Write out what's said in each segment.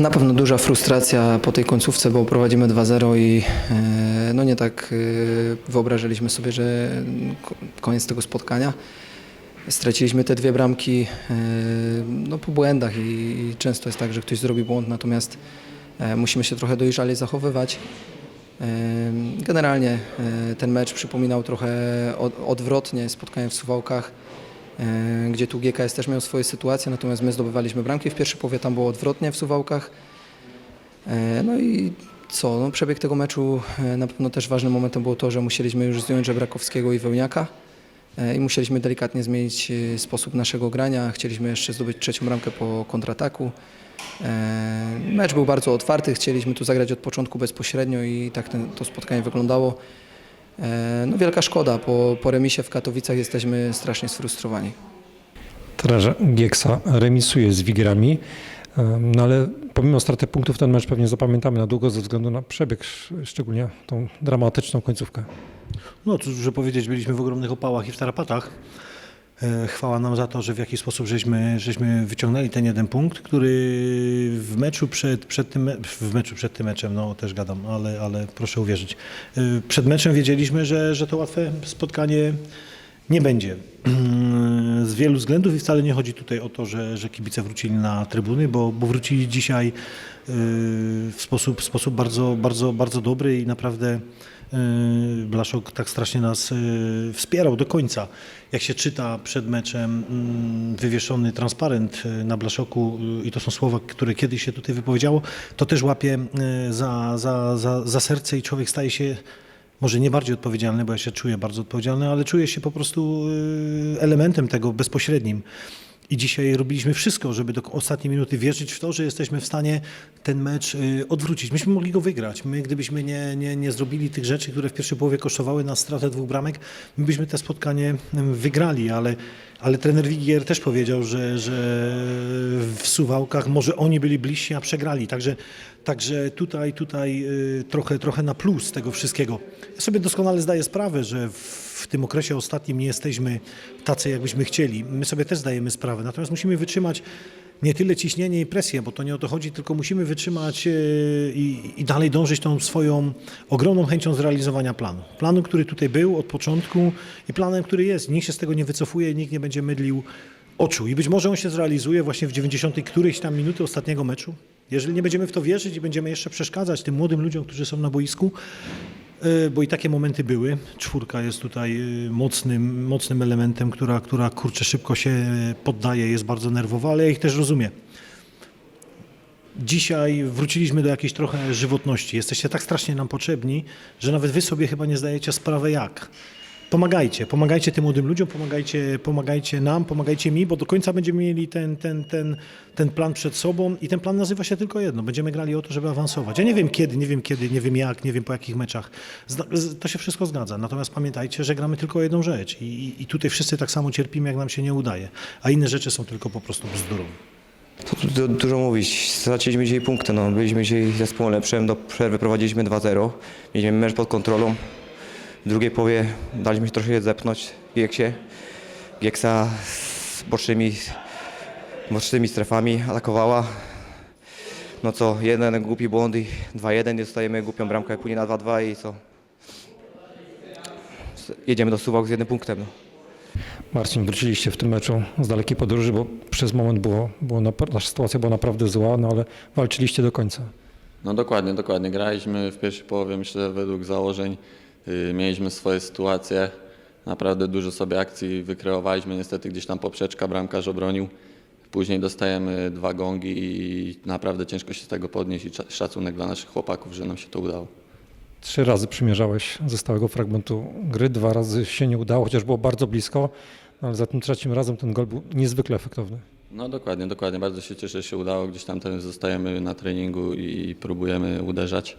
Na pewno duża frustracja po tej końcówce, bo prowadzimy 2-0 i e, no nie tak e, wyobrażaliśmy sobie, że ko- koniec tego spotkania. Straciliśmy te dwie bramki e, no, po błędach i, często jest tak, że ktoś zrobi błąd, natomiast musimy się trochę dojrzale zachowywać. Generalnie ten mecz przypominał trochę od, odwrotnie spotkanie w Suwałkach, gdzie tu GKS też miał swoje sytuacje, natomiast my zdobywaliśmy bramki. W pierwszej połowie tam było odwrotnie w Suwałkach. E, No i co, no, przebieg tego meczu e, na pewno też ważnym momentem było to, że musieliśmy już zdjąć Żebrakowskiego i Wełniaka e, i musieliśmy delikatnie zmienić e, sposób naszego grania. Chcieliśmy jeszcze zdobyć trzecią bramkę po kontrataku. E, Mecz był bardzo otwarty, chcieliśmy tu zagrać od początku bezpośrednio i tak ten, to spotkanie wyglądało. E, No wielka szkoda, po, po remisie w Katowicach jesteśmy strasznie sfrustrowani. Trenerze Gieksa remisuje z Wigrami, em, no ale pomimo straty punktów ten mecz pewnie zapamiętamy na długo ze względu na przebieg, sz- szczególnie tą dramatyczną końcówkę. No cóż, że powiedzieć, byliśmy w ogromnych opałach i w tarapatach. E, Chwała nam za to, że w jakiś sposób żeśmy, żeśmy wyciągnęli ten jeden punkt, który w meczu przed, przed tym, w meczu przed tym meczem, no też gadam, ale, ale proszę uwierzyć. E, Przed meczem wiedzieliśmy, że, że to łatwe spotkanie nie będzie. Z wielu względów i wcale nie chodzi tutaj o to, że, że kibice wrócili na trybuny, bo, bo wrócili dzisiaj yy, w sposób, sposób bardzo, bardzo, bardzo dobry i naprawdę yy, Blaszok tak strasznie nas yy, wspierał do końca. Jak się czyta przed meczem mm, wywieszony transparent na Blaszoku i to są słowa, które kiedyś się tutaj wypowiedziało, to też łapie za, za, za, za serce i człowiek staje się może nie bardziej odpowiedzialny, bo ja się czuję bardzo odpowiedzialny, ale czuję się po prostu y, elementem tego bezpośrednim. I dzisiaj robiliśmy wszystko, żeby do ostatniej minuty wierzyć w to, że jesteśmy w stanie ten mecz y, odwrócić. Myśmy mogli go wygrać. My, gdybyśmy nie, nie, nie zrobili tych rzeczy, które w pierwszej połowie kosztowały nas stratę dwóch bramek, my byśmy te spotkanie wygrali, ale, ale trener Wigier też powiedział, że, że w Suwałkach może oni byli bliżsi, a przegrali. Także, także tutaj, tutaj y, trochę, trochę na plus tego wszystkiego. Ja sobie doskonale zdaję sprawę, że w w tym okresie ostatnim nie jesteśmy tacy, jakbyśmy chcieli. My sobie też zdajemy sprawę. Natomiast musimy wytrzymać nie tyle ciśnienie i presję, bo to nie o to chodzi, tylko musimy wytrzymać e, i, i dalej dążyć tą swoją ogromną chęcią zrealizowania planu. Planu, który tutaj był od początku i planem, który jest. Nikt się z tego nie wycofuje, nikt nie będzie mydlił oczu. I być może on się zrealizuje właśnie w 90 którejś tam minuty ostatniego meczu. Jeżeli nie będziemy w to wierzyć i będziemy jeszcze przeszkadzać tym młodym ludziom, którzy są na boisku, bo i takie momenty były. Czwórka jest tutaj e, mocnym, mocnym elementem, która, która kurczę szybko się e, poddaje, jest bardzo nerwowa, ale ja ich też rozumiem. Dzisiaj wróciliśmy do jakiejś trochę żywotności. Jesteście tak strasznie nam potrzebni, że nawet wy sobie chyba nie zdajecie sprawy jak. Pomagajcie, pomagajcie tym młodym ludziom, pomagajcie, pomagajcie nam, pomagajcie mi, bo do końca będziemy mieli ten, ten, ten, ten plan przed sobą i ten plan nazywa się tylko jedno. Będziemy grali o to, żeby awansować. Ja nie wiem kiedy, nie wiem kiedy, nie wiem jak, nie wiem po jakich meczach. To się wszystko zgadza. Natomiast pamiętajcie, że gramy tylko jedną rzecz I, i, tutaj wszyscy tak samo cierpimy, jak nam się nie udaje. A inne rzeczy są tylko po prostu bzdurą. Du- dużo mówić. Straciliśmy dzisiaj punkty. No. Byliśmy dzisiaj zespołem lepszym. Do przerwy prowadziliśmy 2-0. Mieliśmy mecz pod kontrolą. W drugiej połowie daliśmy się troszkę zepchnąć Gieksie. Gieksa z bocznymi, bocznymi strefami atakowała. No co, jeden głupi błąd i 2-1 i dostajemy głupią bramkę później na 2-2 i co? Jedziemy do Suwałk z jednym punktem. No. Marcin, wróciliście w tym meczu z dalekiej podróży, bo przez moment było, było nasza sytuacja była naprawdę zła, no ale walczyliście do końca. No dokładnie, dokładnie. Graliśmy w pierwszej połowie, myślę, według założeń. Yy, Mieliśmy swoje sytuacje. Naprawdę dużo sobie akcji wykreowaliśmy. Niestety gdzieś tam poprzeczka bramkarz obronił. Później dostajemy dwa gongi i naprawdę ciężko się z tego podnieść i szacunek dla naszych chłopaków, że nam się to udało. Trzy razy przymierzałeś ze stałego fragmentu gry, dwa razy się nie udało, chociaż było bardzo blisko, no ale za tym trzecim razem ten gol był niezwykle efektowny. No dokładnie, dokładnie. Bardzo się cieszę, że się udało. Gdzieś tam zostajemy na treningu i próbujemy uderzać.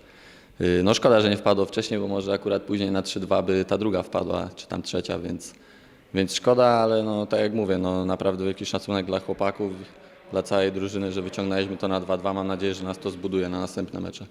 Yy, No szkoda, że nie wpadło wcześniej, bo może akurat później na 3-2 by ta druga wpadła, czy tam trzecia, więc, więc szkoda, ale no tak jak mówię, no naprawdę wielki szacunek dla chłopaków, dla całej drużyny, że wyciągnęliśmy to na 2-2. Mam nadzieję, że nas to zbuduje na następne mecze.